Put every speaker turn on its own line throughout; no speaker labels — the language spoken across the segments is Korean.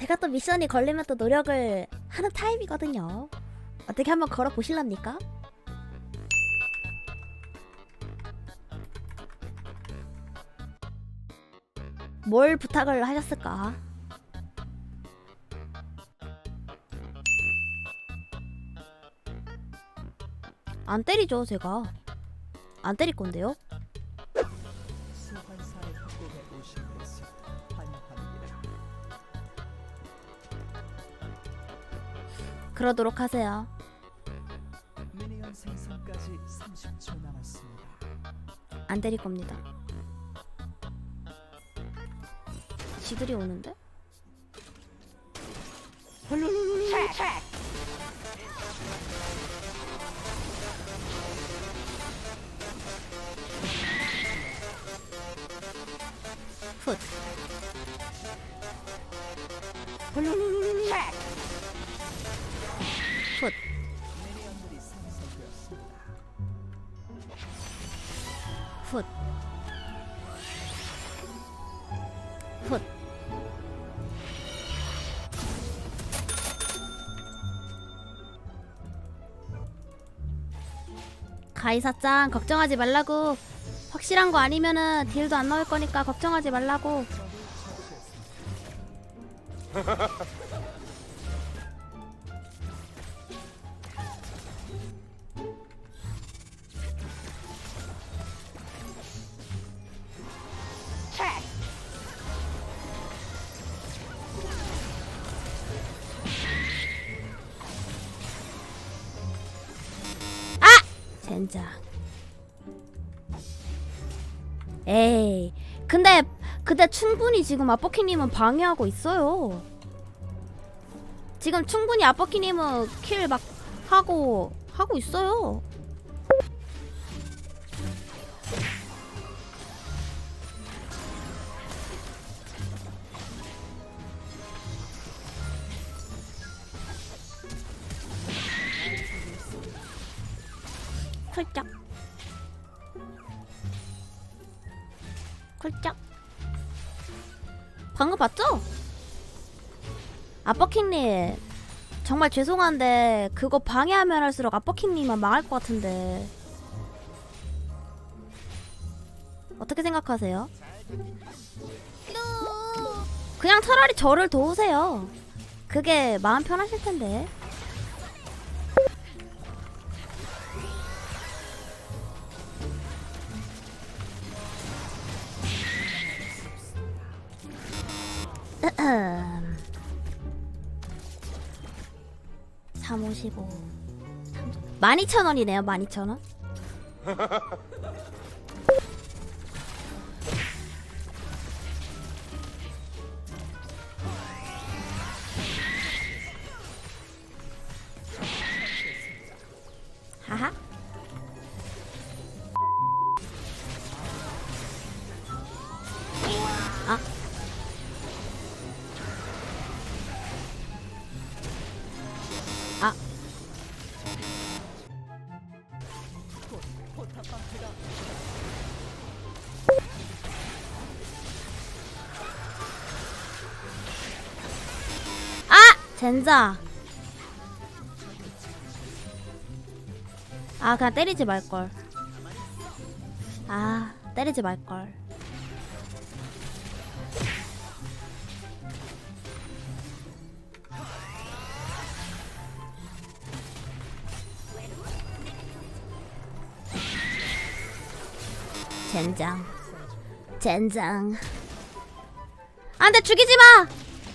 제가 또 미션이 걸리면 또 노력을 하는 타입이거든요. 어떻게 한번 걸어 보실랍니까? 뭘 부탁을 하셨을까? 안 때리죠, 제가. 안 때릴 건데요. 그러도록 하세요.
미니언 생성까지 30초 남았습니다.
안 때릴 겁니다. 지들이 오는데? 훗. 훗. 훗. 가이사짱 걱정하지 말라고 확실한 거 아니면은 딜도 안 나올 거니까 걱정하지 말라고 젠장. 에이 근데 근데 충분히 지금 아버키님은 방해하고 있어요. 지금 충분히 아버키님은 킬 막 하고 하고 있어요 훌쩍 방금 봤죠? 아버킹님 정말 죄송한데 그거 방해하면 할수록 아버킹님만 망할 것 같은데 어떻게 생각하세요? 그냥 차라리 저를 도우세요 그게 마음 편하실 텐데 355 12,000원이네요 12,000원 젠자. 아, 그냥 때리지 말걸. 아, 때리지 말걸. 젠장. 젠장. 안 돼, 죽이지 마!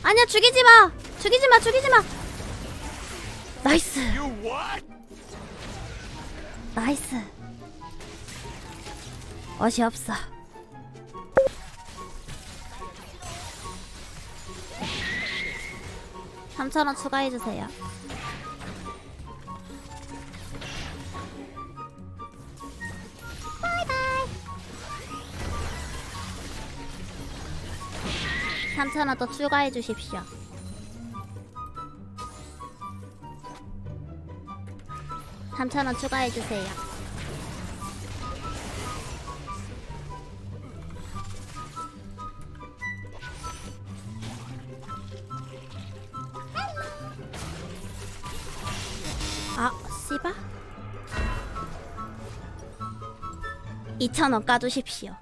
아니야, 죽이지 마! 죽이지 마, 죽이지 마! 나이스. 나이스. 어시 없어. 삼천원 추가해주세요. 삼천원 더 추가해 주십시오. 3,000원 추가해주세요. 아, 씨바? 2,000원 까주십시오.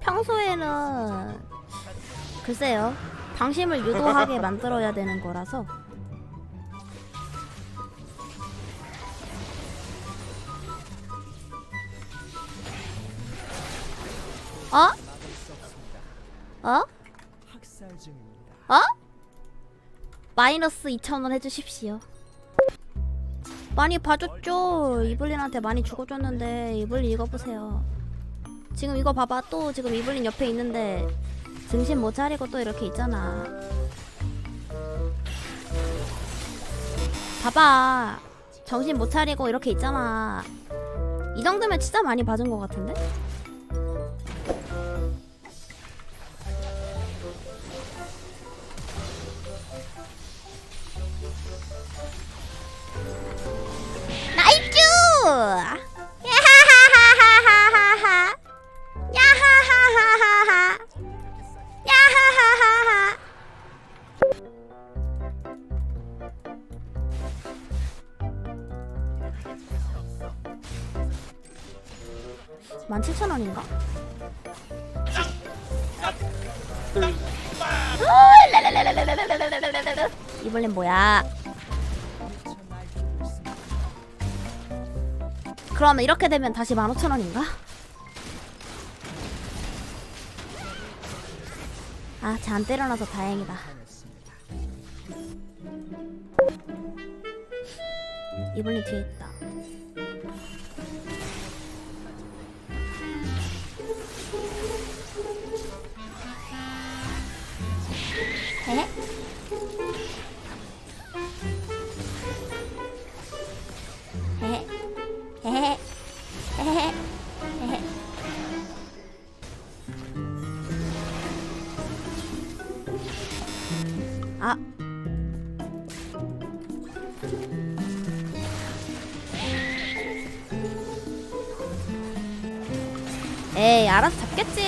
평소에는 글쎄요. 당심을 유도하게 만들어야 되는 거라서 어? 어? 어? 마이너스 2,000원 해주십시오. 많이 봐줬죠. 이블린한테 많이 죽어줬는데 이블린 이거 보세요. 지금 이거 봐봐. 또 지금 이블린 옆에 있는데 정신 못 차리고 또 이렇게 있잖아. 봐봐. 정신 못 차리고 이렇게 있잖아. 이 정도면 진짜 많이 봐준 것 같은데? 나이쭈! 야하하하하하하! 야하하하하하! 야하하하하! 만 칠천 원인가? 이번엔 뭐야? 그러면 이렇게 되면 다시 15,000원인가? 아, 쟤 안 때려놔서 다행이다. 이블린 뒤에 있다. 에이, 알아서 잡겠지.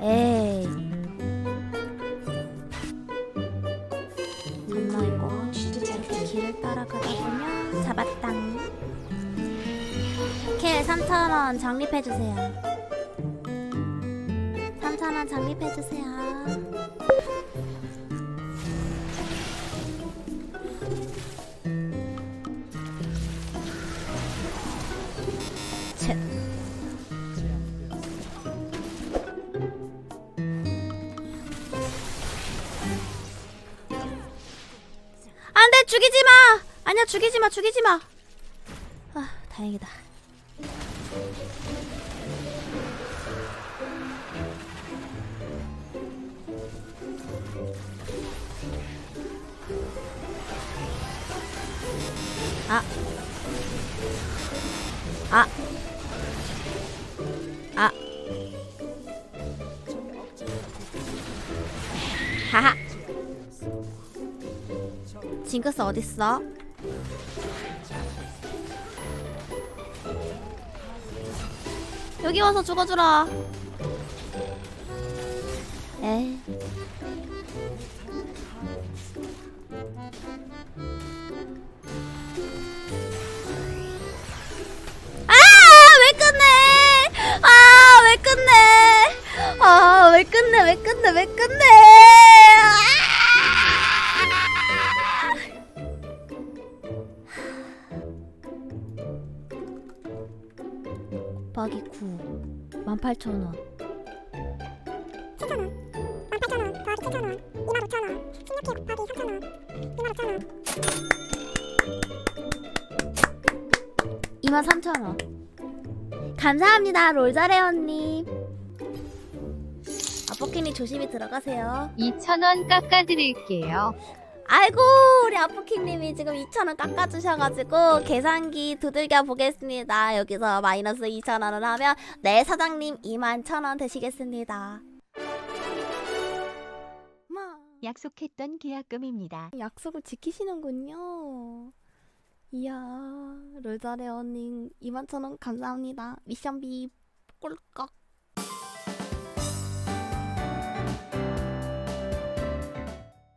에이. 엄마 이거 이렇게 길을 따라가다 보면 잡았당. 킬 3,000원 적립해주세요. 3,000원 적립해주세요. 아니야 죽이지 마 죽이지 마. 아 다행이다. 아. 아. 아. 하하. 징크스 어딨어? 여기 와서 죽어주라. 에이. 아, 왜 끝내? 아, 왜 끝내? 아, 왜 끝내? 왜 끝내? 왜 끝내? 곱하기 9 18,000원.
7,000원, 18,000원, 더하기 7,000원, 25,000원, 16개 곱하기 3,000원, 25,000원.
23,000원. 감사합니다 롤자레언님 아포키니 조심히 들어가세요.
2,000원 깎아드릴게요.
아이고 우리 아포키님이 지금 2,000원 깎아주셔가지고 계산기 두들겨 보겠습니다 여기서 마이너스 2,000원을 하면 네 사장님 21,000원 되시겠습니다 마.
약속했던 계약금입니다.
약속을 지키시는군요. 이야, 롤자레어님 21,000원 감사합니다. 미션비 꼴깍.